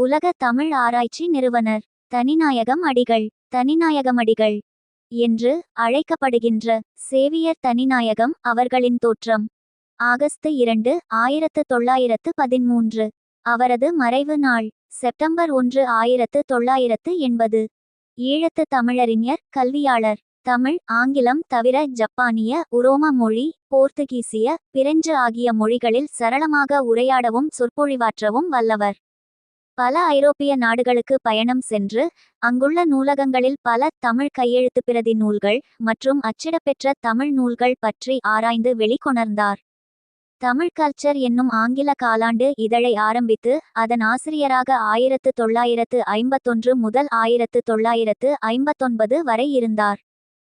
உலக தமிழ் ஆராய்ச்சி நிறுவனர் தனிநாயகம் அடிகள் தனிநாயகம் அடிகள் என்று அழைக்கப்படுகின்ற சேவியர் தனிநாயகம் அவர்களின் தோற்றம். ஆகஸ்ட் இரண்டு ஆயிரத்து தொள்ளாயிரத்து பதிமூன்று. அவரது மறைவு நாள் செப்டம்பர் ஒன்று ஆயிரத்து தொள்ளாயிரத்து எண்பது. ஈழத்து தமிழறிஞர் கல்வியாளர் தமிழ் ஆங்கிலம் தவிர ஜப்பானிய உரோம மொழி போர்த்துகீசிய பிரெஞ்சு ஆகிய மொழிகளில் சரளமாக உரையாடவும் சொற்பொழிவாற்றவும் வல்லவர். பல ஐரோப்பிய நாடுகளுக்கு பயணம் சென்று அங்குள்ள நூலகங்களில் பல தமிழ் கையெழுத்து பிரதி நூல்கள் மற்றும் அச்சிடப்பெற்ற தமிழ் நூல்கள் பற்றி ஆராய்ந்து வெளிக்கொணர்ந்தார். தமிழ் கல்ச்சர் என்னும் ஆங்கில காலாண்டு இதழை ஆரம்பித்து அதன் ஆசிரியராக ஆயிரத்து தொள்ளாயிரத்து ஐம்பத்தொன்று முதல் ஆயிரத்து தொள்ளாயிரத்து ஐம்பத்தொன்பது வரை இருந்தார்.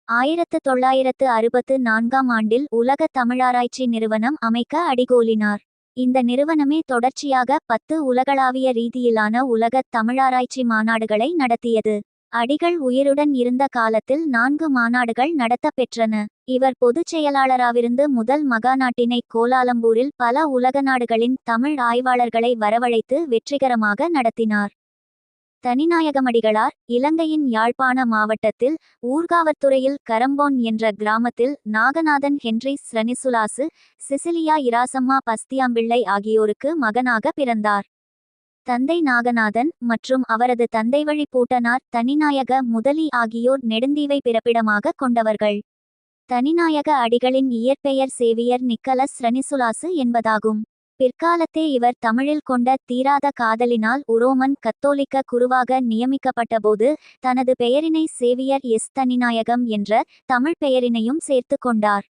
ஆயிரத்து தொள்ளாயிரத்து அறுபத்து நான்காம் ஆண்டில் உலக தமிழாராய்ச்சி நிறுவனம் அமைக்க அடிகோலினார். இந்த நிறுவனமே தொடர்ச்சியாக பத்து உலகளாவிய ரீதியிலான உலகத் தமிழாராய்ச்சி மாநாடுகளை நடத்தியது. அடிகள் உயிருடன் இருந்த காலத்தில் நான்கு மாநாடுகள் நடத்தப் பெற்றன இவர் பொதுச் செயலாளராவிருந்து முதல் மகாநாட்டினை கோலாலம்பூரில் பல உலக நாடுகளின் தமிழ் ஆய்வாளர்களை வரவழைத்து வெற்றிகரமாக நடத்தினார். தனிநாயகமடிகளார் இலங்கையின் யாழ்ப்பாண மாவட்டத்தில் ஊர்காவற்துறையில் கரம்போன் என்ற கிராமத்தில் Naganathan Henry Stanislaus Cecilia Rasamma Bastiampillai ஆகியோருக்கு மகனாக பிறந்தார். தந்தை நாகநாதன் மற்றும் அவரது தந்தை வழி பூட்டனார் தனிநாயக முதலி ஆகியோர் நெடுந்தீவை பிறப்பிடமாக கொண்டவர்கள். தனிநாயக அடிகளின் இயற்பெயர் சேவியர் நிக்கலஸ் ரனிசுலாசு என்பதாகும். பிற்காலத்தே இவர் தமிழில் கொண்ட தீராத காதலினால் உரோமன் கத்தோலிக்க குருவாக நியமிக்கப்பட்டபோது தனது பெயரினை சேவியர் எஸ் தனிநாயகம் என்ற தமிழ் பெயரினையும் சேர்த்து கொண்டார்.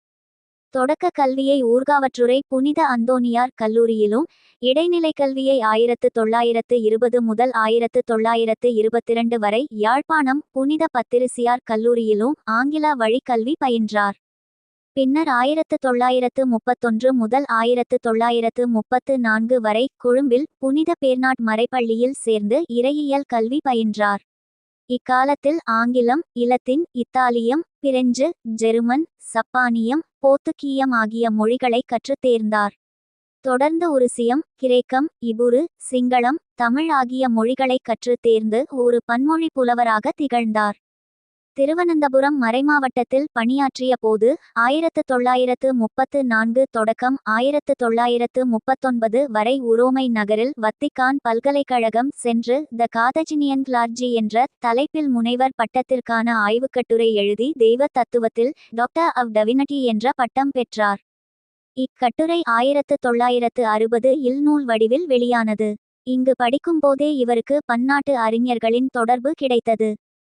தொடக்க கல்வியை ஊர்காவற்றுறை புனித அந்தோனியார் கல்லூரியிலும் இடைநிலை கல்வியை ஆயிரத்து தொள்ளாயிரத்து இருபது முதல் ஆயிரத்து தொள்ளாயிரத்து இருபத்திரண்டு வரை யாழ்ப்பாணம் புனித பத்திரிசியார் கல்லூரியிலும் ஆங்கில வழிக்கல்வி பயின்றார். பின்னர் ஆயிரத்து தொள்ளாயிரத்து முப்பத்தொன்று முதல் ஆயிரத்து தொள்ளாயிரத்து முப்பத்து நான்கு வரை கொழும்பில் புனித பேர்னாட் மறைப்பள்ளியில் சேர்ந்து இறையியல் கல்வி பயின்றார். இக்காலத்தில் ஆங்கிலம் இலத்தின் இத்தாலியம் பிரெஞ்சு ஜெர்மன் சப்பானியம் போத்துக்கீயம் ஆகிய மொழிகளை கற்றுத் தேர்ந்தார் தொடர்ந்து உருசியம் கிரேக்கம் இபுரு சிங்களம் தமிழ் ஆகிய மொழிகளை கற்றுத் தேர்ந்து ஒரு பன்மொழி புலவராக திகழ்ந்தார். திருவனந்தபுரம் மறைமாவட்டத்தில் பணியாற்றிய போது ஆயிரத்து தொள்ளாயிரத்து முப்பத்து நான்கு தொடக்கம் ஆயிரத்து தொள்ளாயிரத்து முப்பத்தொன்பது வரை உரோமை நகரில் வத்திக்கான் பல்கலைக்கழகம் சென்று த காதஜினியன் கிளார்ஜி என்ற தலைப்பில் முனைவர் பட்டத்திற்கான ஆய்வுக்கட்டுரை எழுதி தெய்வ தத்துவத்தில் டாக்டர் அவ் டவினட்டி என்ற பட்டம் பெற்றார். இக்கட்டுரை ஆயிரத்து தொள்ளாயிரத்து அறுபது இல் நூல் வடிவில் வெளியானது. இங்கு படிக்கும்போதே இவருக்கு பன்னாட்டு அறிஞர்களின் தொடர்பு கிடைத்தது.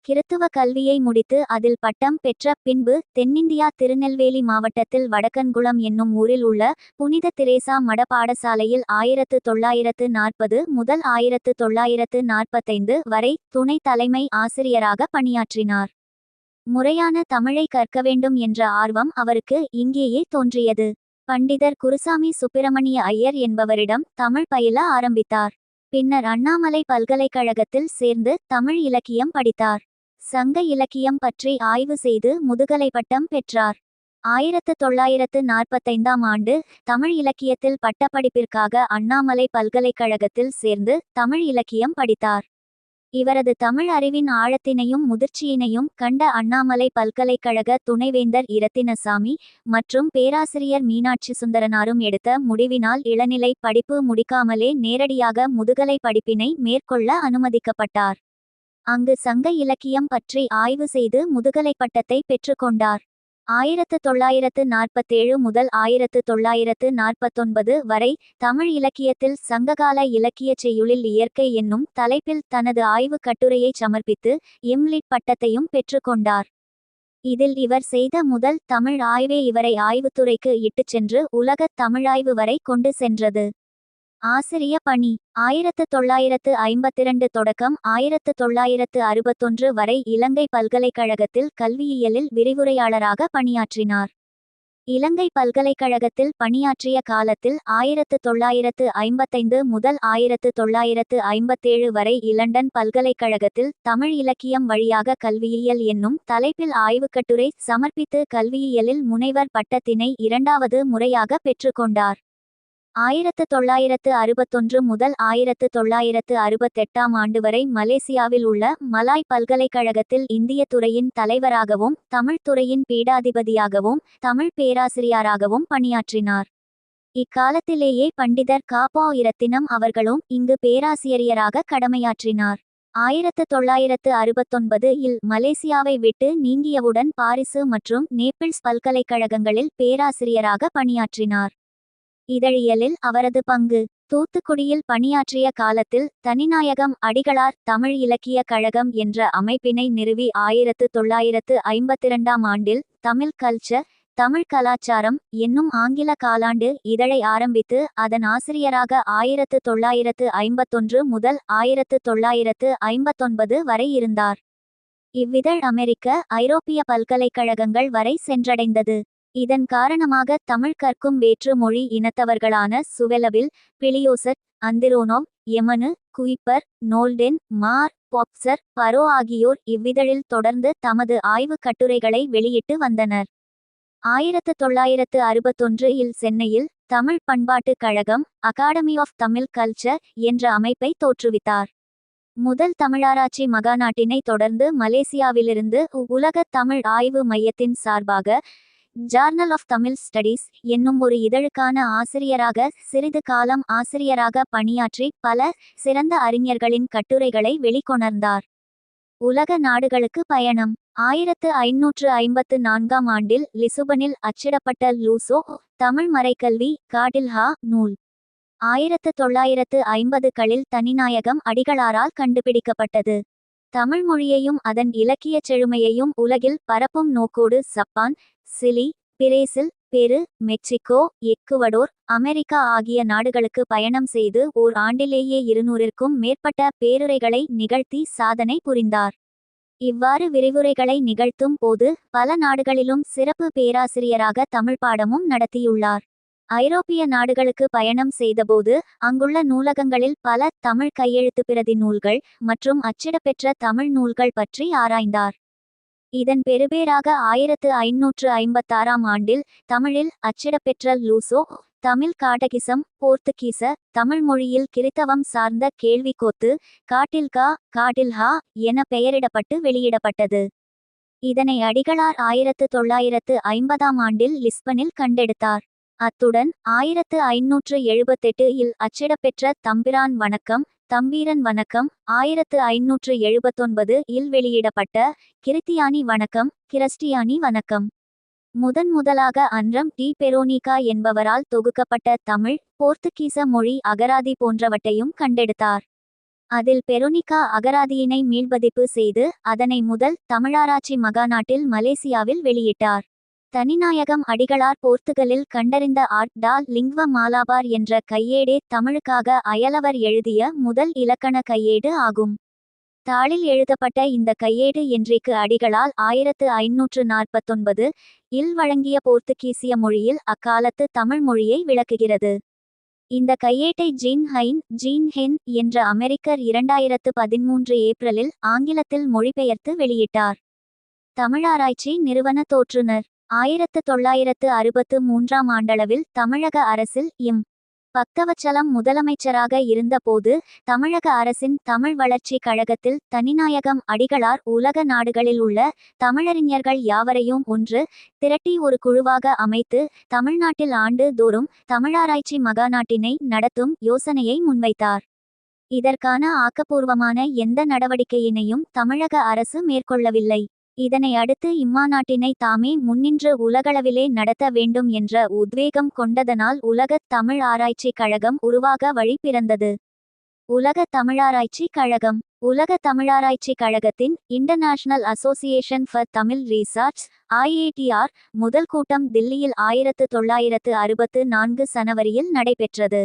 கிறித்துவ கல்வியை முடித்து அதில் பட்டம் பெற்ற பின்பு தென்னிந்தியா திருநெல்வேலி மாவட்டத்தில் வடக்கன்குளம் என்னும் ஊரில் உள்ள புனித திரேசா மட பாடசாலையில் ஆயிரத்து தொள்ளாயிரத்து நாற்பது முதல் ஆயிரத்து தொள்ளாயிரத்து நாற்பத்தைந்து வரை துணை தலைமை ஆசிரியராக பணியாற்றினார். முறையான தமிழை கற்க வேண்டும் என்ற ஆர்வம் அவருக்கு இங்கேயே தோன்றியது. பண்டிதர் குருசாமி சுப்பிரமணிய ஐயர் என்பவரிடம் தமிழ் பயில ஆரம்பித்தார். பின்னர் அண்ணாமலை பல்கலைக்கழகத்தில் சேர்ந்து தமிழ் இலக்கியம் படித்தார். சங்க இலக்கியம் பற்றி ஆய்வு செய்து முதுகலை பட்டம் பெற்றார். ஆயிரத்து தொள்ளாயிரத்து நாற்பத்தைந்தாம் ஆண்டு தமிழ் இலக்கியத்தில் பட்டப்படிப்பிற்காக அண்ணாமலை பல்கலைக்கழகத்தில் சேர்ந்து தமிழ் இலக்கியம் படித்தார். இவரது தமிழ் அறிவின் ஆழத்தினையும் முதிர்ச்சியினையும் கண்ட அண்ணாமலை பல்கலைக்கழக துணைவேந்தர் இரத்தினசாமி மற்றும் பேராசிரியர் மீனாட்சி சுந்தரனாரும் எடுத்த முடிவினால் இளநிலை படிப்பு முடிக்காமலே நேரடியாக முதுகலை படிப்பினை மேற்கொள்ள அனுமதிக்கப்பட்டார். அங்கு சங்க இலக்கியம் பற்றி ஆய்வு செய்து முதுகலை பட்டத்தை பெற்றுக்கொண்டார். ஆயிரத்து தொள்ளாயிரத்து நாற்பத்தேழு முதல் ஆயிரத்து தொள்ளாயிரத்து நாற்பத்தொன்பது வரை தமிழ் இலக்கியத்தில் சங்ககால இலக்கியச் செய்யுளில் இயற்கை என்னும் தலைப்பில் தனது ஆய்வுக் கட்டுரையை சமர்ப்பித்து எம்லிட் பட்டத்தையும் பெற்றுக்கொண்டார் இதில் இவர் செய்த முதல் தமிழ் ஆய்வே இவரை ஆய்வுத்துறைக்கு இட்டுச் சென்று உலகத் தமிழாய்வு வரை கொண்டு சென்றது. ஆசிரிய பணி. ஆயிரத்து தொள்ளாயிரத்து ஐம்பத்திரண்டு தொடக்கம் ஆயிரத்து தொள்ளாயிரத்து அறுபத்தொன்று வரை இலங்கை பல்கலைக்கழகத்தில் கல்வியியலில் விரிவுரையாளராக பணியாற்றினார். இலங்கை பல்கலைக்கழகத்தில் பணியாற்றிய காலத்தில் ஆயிரத்து தொள்ளாயிரத்து ஐம்பத்தைந்து முதல் ஆயிரத்து தொள்ளாயிரத்து ஐம்பத்தேழு வரை இலண்டன் பல்கலைக்கழகத்தில் தமிழ் இலக்கியம் வழியாக கல்வியியல் என்னும் தலைப்பில் ஆய்வுக்கட்டுரை சமர்ப்பித்து கல்வியியலில் முனைவர் பட்டத்தினை இரண்டாவது முறையாக பெற்றுக்கொண்டார். ஆயிரத்து தொள்ளாயிரத்து அறுபத்தொன்று முதல் ஆயிரத்து தொள்ளாயிரத்து அறுபத்தெட்டாம் ஆண்டு வரை மலேசியாவில் உள்ள மலாய் பல்கலைக்கழகத்தில் இந்திய துறையின் தலைவராகவும் தமிழ் துறையின் பீடாதிபதியாகவும் தமிழ் பேராசிரியராகவும் பணியாற்றினார். இக்காலத்திலேயே பண்டிதர் காபா இரத்தினம் அவர்களும் இங்கு பேராசிரியராக கடமையாற்றினார். ஆயிரத்து தொள்ளாயிரத்து அறுபத்தொன்பது இல் மலேசியாவை விட்டு நீங்கியவுடன் பாரிசு மற்றும் நேபிள்ஸ் பல்கலைக்கழகங்களில் பேராசிரியராக பணியாற்றினார். இதழியலில் அவரது பங்கு. தூத்துக்குடியில் பணியாற்றிய காலத்தில் தனிநாயகம் அடிகளார் தமிழ் இலக்கிய கழகம் என்ற அமைப்பினை நிறுவி ஆயிரத்து தொள்ளாயிரத்து ஐம்பத்திரண்டாம் ஆண்டில் தமிழ் கல்ச்சர் தமிழ் கலாச்சாரம் என்னும் ஆங்கில காலாண்டு இதழை ஆரம்பித்து அதன் ஆசிரியராக ஆயிரத்து தொள்ளாயிரத்து ஐம்பத்தொன்று முதல் ஆயிரத்து தொள்ளாயிரத்து ஐம்பத்தொன்பது வரை இருந்தார். இவ்விதழ் அமெரிக்க ஐரோப்பிய பல்கலைக்கழகங்கள் வரை சென்றடைந்தது. இதன் காரணமாக தமிழ் கற்கும் வேற்று மொழி இனத்தவர்களான சுவெலபில் பிளியோசட் அந்திரோனோவ் எமனு குயிப்பர் நோல்டென் மார் பாப்சர் பரோ ஆகியோர் இவ்விதழில் தொடர்ந்து தமது ஆய்வுக் கட்டுரைகளை வெளியிட்டு வந்தனர். ஆயிரத்து தொள்ளாயிரத்து அறுபத்தொன்று இல் சென்னையில் தமிழ் பண்பாட்டுக் கழகம் அகாடமி ஆஃப் தமிழ் கல்ச்சர் என்ற அமைப்பை தோற்றுவித்தார். முதல் தமிழாராய்ச்சி மகாநாட்டினை தொடர்ந்து மலேசியாவிலிருந்து உலக தமிழ் ஆய்வு மையத்தின் சார்பாக ஜார்னல் ஆஃப் தமிழ் ஸ்டடீஸ் என்னும் ஒரு இதழுக்கான ஆசிரியராக சிறிது காலம் ஆசிரியராக பணியாற்றி பல சிறந்த அறிஞர்களின் கட்டுரைகளை வெளிக்கொணர்ந்தார். உலக நாடுகளுக்கு பயணம். ஆயிரத்து ஐநூற்று ஐம்பத்து நான்காம் ஆண்டில் லிசுபனில் அச்சிடப்பட்ட லூசோ தமிழ் மறைக்கல்வி காடில்ஹா நூல். ஆயிரத்து தொள்ளாயிரத்து ஐம்பதுகளில் தனிநாயகம் அடிகளாரால் கண்டுபிடிக்கப்பட்டது. தமிழ் மொழியையும் அதன் இலக்கியச் செழுமையையும் உலகில் பரப்பும் நோக்கோடு Japan Chile Brazil Peru Mexico Ecuador America ஆகிய நாடுகளுக்கு பயணம் செய்து ஓர் ஆண்டிலேயே இருநூறிற்கும் மேற்பட்ட பேருரைகளை நிகழ்த்தி சாதனை புரிந்தார். இவ்வாறு விரிவுரைகளை நிகழ்த்தும் போது பல நாடுகளிலும் சிறப்பு பேராசிரியராக தமிழ் பாடமும் நடத்தியுள்ளார். ஐரோப்பிய நாடுகளுக்கு பயணம் செய்தபோது அங்குள்ள நூலகங்களில் பல தமிழ் கையெழுத்து பிரதி நூல்கள் மற்றும் அச்சிடப்பெற்ற தமிழ் நூல்கள் பற்றி ஆராய்ந்தார். இதன் பெறுபேறாக ஆயிரத்து ஐநூற்று ஐம்பத்தாறாம் ஆண்டில் தமிழில் அச்சிடப்பெற்ற லூசோ தமிழ் காடகிசம் போர்த்துகீச தமிழ் மொழியில் கிறித்தவம் சார்ந்த கேள்விக்கோத்து காட்டில்கா காட்டில்ஹா என பெயரிடப்பட்டு வெளியிடப்பட்டது. இதனை அடிகளார் ஆயிரத்து தொள்ளாயிரத்து ஐம்பதாம் ஆண்டில் லிஸ்பனில் கண்டெடுத்தார். அத்துடன் ஆயிரத்து ஐநூற்று எழுபத்தெட்டு இல் அச்சிடப்பெற்ற தம்பிரான் வணக்கம் தம்பீரன் வணக்கம். ஆயிரத்து ஐநூற்று எழுபத்தொன்பது இல் வெளியிடப்பட்ட கிறித்தியானி வணக்கம் கிறிஸ்டியானி வணக்கம். முதன் முதலாக அன்றம் டி. பெரோனிகா என்பவரால் தொகுக்கப்பட்ட தமிழ் போர்த்துகீச மொழி அகராதி போன்றவற்றையும் கண்டெடுத்தார். அதில் பெரோனிகா அகராதியினை மீள்பதிப்பு செய்து அதனை முதல் தமிழாராய்ச்சி மகாநாட்டில் மலேசியாவில் வெளியிட்டார். தனிநாயகம் அடிகளார் போர்த்துகலில் கண்டறிந்த ஆர்ட் லிங்வ மாலாபார் என்ற கையேடே தமிழுக்காக அயலவர் எழுதிய முதல் இலக்கண கையேடு ஆகும். தாளில் எழுதப்பட்ட இந்த கையேடு என்றைக்கு அடிகளால் ஆயிரத்து ஐநூற்று நாற்பத்தொன்பது இல் வழங்கிய போர்த்துகீசிய மொழியில் அக்காலத்து தமிழ் மொழியை விளக்குகிறது. இந்த கையேட்டை ஜீன் ஹைன் ஜீன் ஹென் என்ற அமெரிக்கர் இரண்டாயிரத்து பதிமூன்று ஏப்ரலில் ஆங்கிலத்தில் மொழிபெயர்த்து வெளியிட்டார். தமிழாராய்ச்சி நிறுவன தோற்றுனர். ஆயிரத்து தொள்ளாயிரத்து அறுபத்து மூன்றாம் ஆண்டளவில் தமிழக அரசில் எம். பக்தவச்சலம் முதலமைச்சராக இருந்தபோது தமிழக அரசின் தமிழ் வளர்ச்சி கழகத்தில் தனிநாயகம் அடிகளார் உலக நாடுகளில் உள்ள தமிழறிஞர்கள் யாவரையும் ஒன்று திரட்டி ஒரு குழுவாக அமைத்து தமிழ்நாட்டில் ஆண்டு தோறும் தமிழாராய்ச்சி மகாநாட்டினை நடத்தும் யோசனையை முன்வைத்தார். இதற்கான ஆக்கப்பூர்வமான எந்த நடவடிக்கையினையும் தமிழக அரசு மேற்கொள்ளவில்லை. இதனை அடுத்து இம்மாநாட்டினை தாமே முன்னின்று உலகளவிலே நடத்த வேண்டும் என்ற உத்வேகம் கொண்டதனால் உலகத் தமிழ் ஆராய்ச்சி கழகம் உருவாக வழி பிறந்தது. உலக தமிழாராய்ச்சி கழகம். உலக தமிழாராய்ச்சி கழகத்தின் international association for Tamil research IATR முதல் கூட்டம் தில்லியில் ஆயிரத்து தொள்ளாயிரத்து அறுபத்து நான்கு சனவரியில் நடைபெற்றது.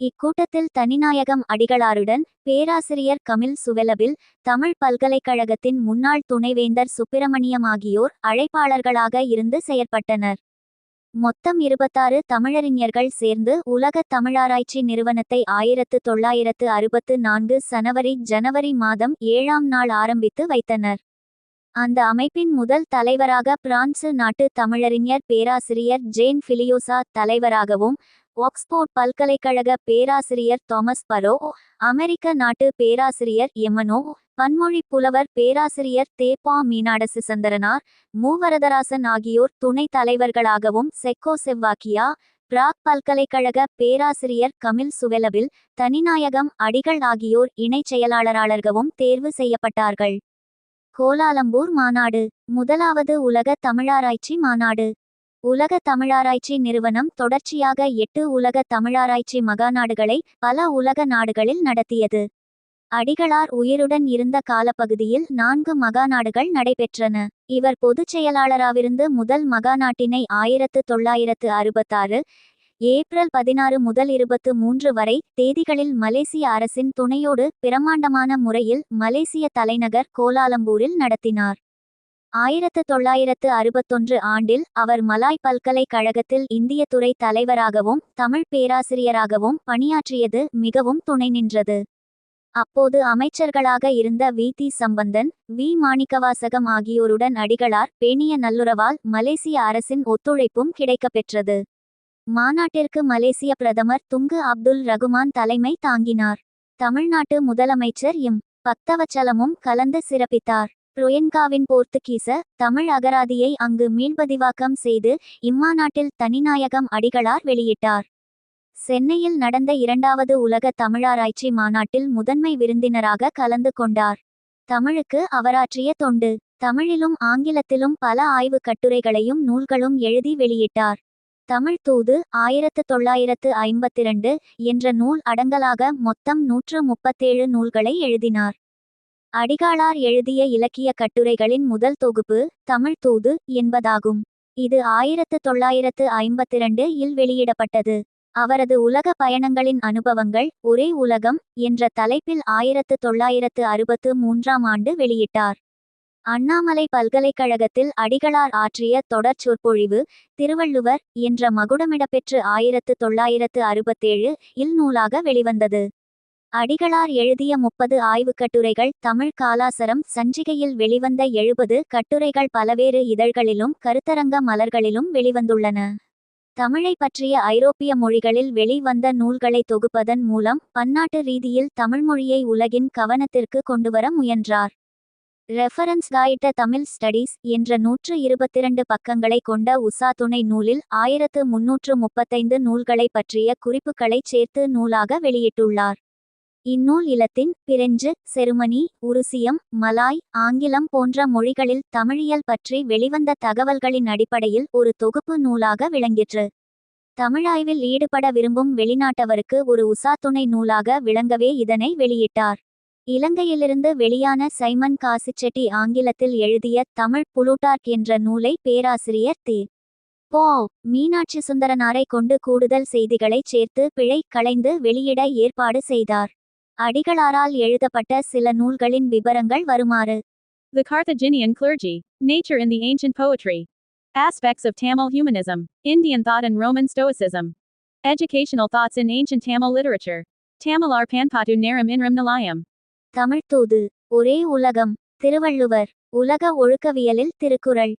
இக்கூட்டத்தில் தனிநாயகம் அடிகளாருடன் பேராசிரியர் கமில் சுவெலபில் தமிழ் பல்கலைக்கழகத்தின் முன்னாள் துணைவேந்தர் சுப்பிரமணியம் ஆகியோர் அழைப்பாளர்களாக இருந்து செயற்பட்டனர். மொத்தம் இருபத்தாறு தமிழறிஞர்கள் சேர்ந்து உலக தமிழாராய்ச்சி நிறுவனத்தை ஆயிரத்து தொள்ளாயிரத்து அறுபத்து நான்கு சனவரி ஜனவரி மாதம் ஏழாம் நாள் ஆரம்பித்து வைத்தனர். அந்த அமைப்பின் முதல் தலைவராக பிரான்சு நாட்டு தமிழறிஞர் பேராசிரியர் ஜேன் பிலியோசா தலைவராகவும் ஆக்ஸ்போர்ட் பல்கலைக்கழக பேராசிரியர் தாமஸ் பரோ அமெரிக்க நாட்டு பேராசிரியர் எமனோ பன்மொழி புலவர் பேராசிரியர் தேப்பா மீனாடசு சந்திரனார் மூவரதராசன் ஆகியோர் துணைத் தலைவர்களாகவும் செக்கோ செவ்வாக்கியா பிராக் பல்கலைக்கழக பேராசிரியர் கமில் சுவெலபில் தனிநாயகம் அடிகள் ஆகியோர் இணைச் செயலாளராளர்களும் தேர்வு செய்யப்பட்டார்கள். கோலாலம்பூர் மாநாடு முதலாவது உலக தமிழாராய்ச்சி மாநாடு. உலக தமிழாராய்ச்சி நிறுவனம் தொடர்ச்சியாக எட்டு உலக தமிழாராய்ச்சி மகாநாடுகளை பல உலக நாடுகளில் நடத்தியது. அடிகளார் உயிருடன் இருந்த காலப்பகுதியில் நான்கு மகாநாடுகள் நடைபெற்றன. இவர் பொதுச் செயலாளராவிருந்து முதல் மகாநாட்டினை ஆயிரத்து தொள்ளாயிரத்து அறுபத்தாறு ஏப்ரல் பதினாறு முதல் இருபத்து மூன்று வரை தேதிகளில் மலேசிய அரசின் துணையோடு பிரமாண்டமான முறையில் மலேசிய தலைநகர் கோலாலம்பூரில் நடத்தினார். ஆயிரத்து தொள்ளாயிரத்து அறுபத்தொன்று ஆண்டில் அவர் மலாய் பல்கலைக்கழகத்தில் இந்திய துறை தலைவராகவும் தமிழ் பேராசிரியராகவும் பணியாற்றியது மிகவும் துணை நின்றது. அப்போது அமைச்சர்களாக இருந்த V. T. Sambandan V. Manickavasagam ஆகியோருடன் அடிகளார் பேணிய நல்லுறவால் மலேசிய அரசின் ஒத்துழைப்பும் கிடைக்கப்பெற்றது. மாநாட்டிற்கு மலேசிய பிரதமர் துங்கு அப்துல் ரகுமான் தலைமை தாங்கினார். தமிழ்நாட்டு முதலமைச்சர் எம். பக்தவச்சலமும் கலந்து சிறப்பித்தார். ருயன்காவின் போர்த்துகீச தமிழ் அகராதியை அங்கு மீள்பதிவாக்கம் செய்து இம்மாநாட்டில் தனிநாயகம் அடிகளார் வெளியிட்டார். சென்னையில் நடந்த இரண்டாவது உலக தமிழாராய்ச்சி மாநாட்டில் முதன்மை விருந்தினராக கலந்து கொண்டார். தமிழுக்கு அவராற்றிய தொண்டு தமிழிலும் ஆங்கிலத்திலும் பல ஆய்வுக் கட்டுரைகளையும் நூல்களும் எழுதி வெளியிட்டார். தமிழ் தூது ஆயிரத்து தொள்ளாயிரத்து ஐம்பத்திரண்டு என்ற நூல் அடங்கலாக மொத்தம் நூற்று முப்பத்தேழு நூல்களை எழுதினார். அடிகாளார் எழுதிய இலக்கிய கட்டுரைகளின் முதல் தொகுப்பு தமிழ் தூது என்பதாகும். இது ஆயிரத்து தொள்ளாயிரத்து ஐம்பத்திரண்டு இல் வெளியிடப்பட்டது. அவரது உலக பயணங்களின் அனுபவங்கள் ஒரே உலகம் என்ற தலைப்பில் ஆயிரத்து தொள்ளாயிரத்து அறுபத்து மூன்றாம் ஆண்டு வெளியிட்டார். அண்ணாமலை பல்கலைக்கழகத்தில் அடிகளார் ஆற்றிய தொடர் சொற்பொழிவு திருவள்ளுவர் என்ற மகுடமிடப்பெற்று ஆயிரத்து தொள்ளாயிரத்து அறுபத்தேழு இல் நூலாக வெளிவந்தது. அடிகளார் எழுதிய முப்பது ஆய்வுக் கட்டுரைகள் தமிழ் காலாசரம் சஞ்சிகையில் வெளிவந்த எழுபது கட்டுரைகள் பலவேறு இதழ்களிலும் கருத்தரங்க மலர்களிலும் வெளிவந்துள்ளன. தமிழை பற்றிய ஐரோப்பிய மொழிகளில் வெளிவந்த நூல்களை தொகுப்பதன் மூலம் பன்னாட்டு ரீதியில் தமிழ்மொழியை உலகின் கவனத்திற்கு கொண்டுவர முயன்றார். ரெஃபரன்ஸ் காயிட்ட தமிழ் ஸ்டடீஸ் என்ற நூற்று இருபத்திரண்டு பக்கங்களை கொண்ட உசா துணை நூலில் ஆயிரத்து முன்னூற்று முப்பத்தைந்து நூல்களை பற்றிய குறிப்புகளை சேர்த்து நூலாக வெளியிட்டுள்ளார். இந்நூல் இலத்தின் பிரெஞ்சு செருமனி உருசியம் மலாய் ஆங்கிலம் போன்ற மொழிகளில் தமிழியல் பற்றி வெளிவந்த தகவல்களின் அடிப்படையில் ஒரு தொகுப்பு நூலாக விளங்கிற்று. தமிழாய்வில் ஈடுபட விரும்பும் வெளிநாட்டவருக்கு ஒரு உசாத்துணை துணை நூலாக விளங்கவே இதனை வெளியிட்டார். இலங்கையிலிருந்து வெளியான சைமன் காசிச்செட்டி ஆங்கிலத்தில் எழுதிய தமிழ் புளூட்டார்க் என்ற நூலை பேராசிரியர் தி. போ மீனாட்சி சுந்தரனாரை கொண்டு கூடுதல் செய்திகளைச் சேர்த்து பிழை களைந்து வெளியிட ஏற்பாடு செய்தார். அடிகளாரால் எழுதப்பட்ட சில நூல்களின் விபரங்கள் வருமாறு The Carthaginian clergy, Nature in the Ancient Poetry, Aspects of Tamil Humanism, Indian Thought and Roman Stoicism, Educational Thoughts in Ancient Tamil Literature, Tamilar Panpatu Neram Inram Nilayam, தமிழ்தூது ஒரே உலகம் திருவள்ளுவர் உலக ஒழுக்கவியலில் Thirukkural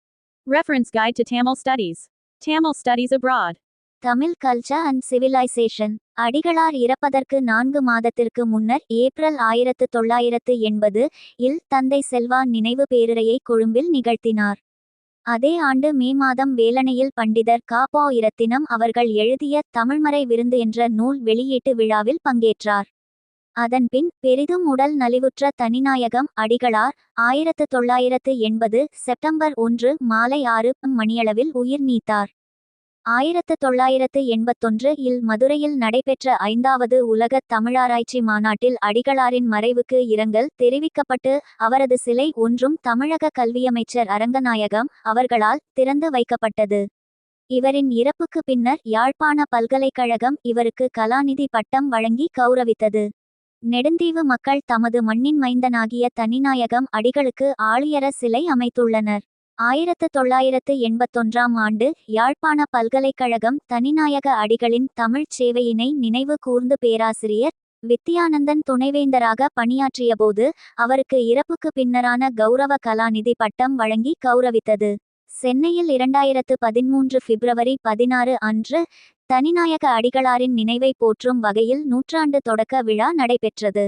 Reference Guide to Tamil Studies, Tamil Studies Abroad, Tamil culture and civilisation Adigalar இறப்பதற்கு நான்கு மாதத்திற்கு முன்னர் April ஆயிரத்து தொள்ளாயிரத்து எண்பது இல் தந்தை செல்வா நினைவு பேரறையை கொழும்பில் நிகழ்த்தினார். அதே ஆண்டு மே மாதம் வேலணையில் பண்டிதர் காபா இரத்தினம் அவர்கள் எழுதிய தமிழ்மறை விருந்து என்ற நூல் வெளியீட்டு விழாவில் பங்கேற்றார். அதன்பின் பெரிதும் உடல் நலிவுற்ற தனிநாயகம் அடிகளார் ஆயிரத்து தொள்ளாயிரத்து எண்பது செப்டம்பர் ஒன்று மாலை ஆறு மணியளவில் உயிர் நீத்தார். ஆயிரத்து தொள்ளாயிரத்து எண்பத்தொன்று இல் மதுரையில் நடைபெற்ற ஐந்தாவது உலக தமிழாராய்ச்சி மாநாட்டில் அடிகளாரின் மறைவுக்கு இரங்கல் தெரிவிக்கப்பட்டு அவரது சிலை ஒன்றும் தமிழக கல்வியமைச்சர் அரங்கநாயகம் அவர்களால் திறந்து வைக்கப்பட்டது. இவரின் இறப்புக்கு பின்னர் யாழ்ப்பாண பல்கலைக்கழகம் இவருக்கு கலாநிதி பட்டம் வழங்கி கௌரவித்தது. நெடுந்தீவு மக்கள் தமது மண்ணின் மைந்தனாகிய தனிநாயகம் அடிகளுக்கு ஆழியர சிலை அமைத்துள்ளனர். ஆயிரத்து தொள்ளாயிரத்து எண்பத்தொன்றாம் ஆண்டு யாழ்ப்பாண பல்கலைக்கழகம் தனிநாயக அடிகளின் தமிழ்ச் சேவையினை நினைவு கூர்ந்து பேராசிரியர் வித்தியானந்தன் துணைவேந்தராக பணியாற்றியபோது அவருக்கு இறப்புக்கு பின்னரான கௌரவ கலாநிதி பட்டம் வழங்கி கௌரவித்தது. சென்னையில் இரண்டாயிரத்து பதிமூன்று பிப்ரவரி பதினாறு அன்று தனிநாயக அடிகளாரின் நினைவை போற்றும் வகையில் நூற்றாண்டு தொடக்க விழா நடைபெற்றது.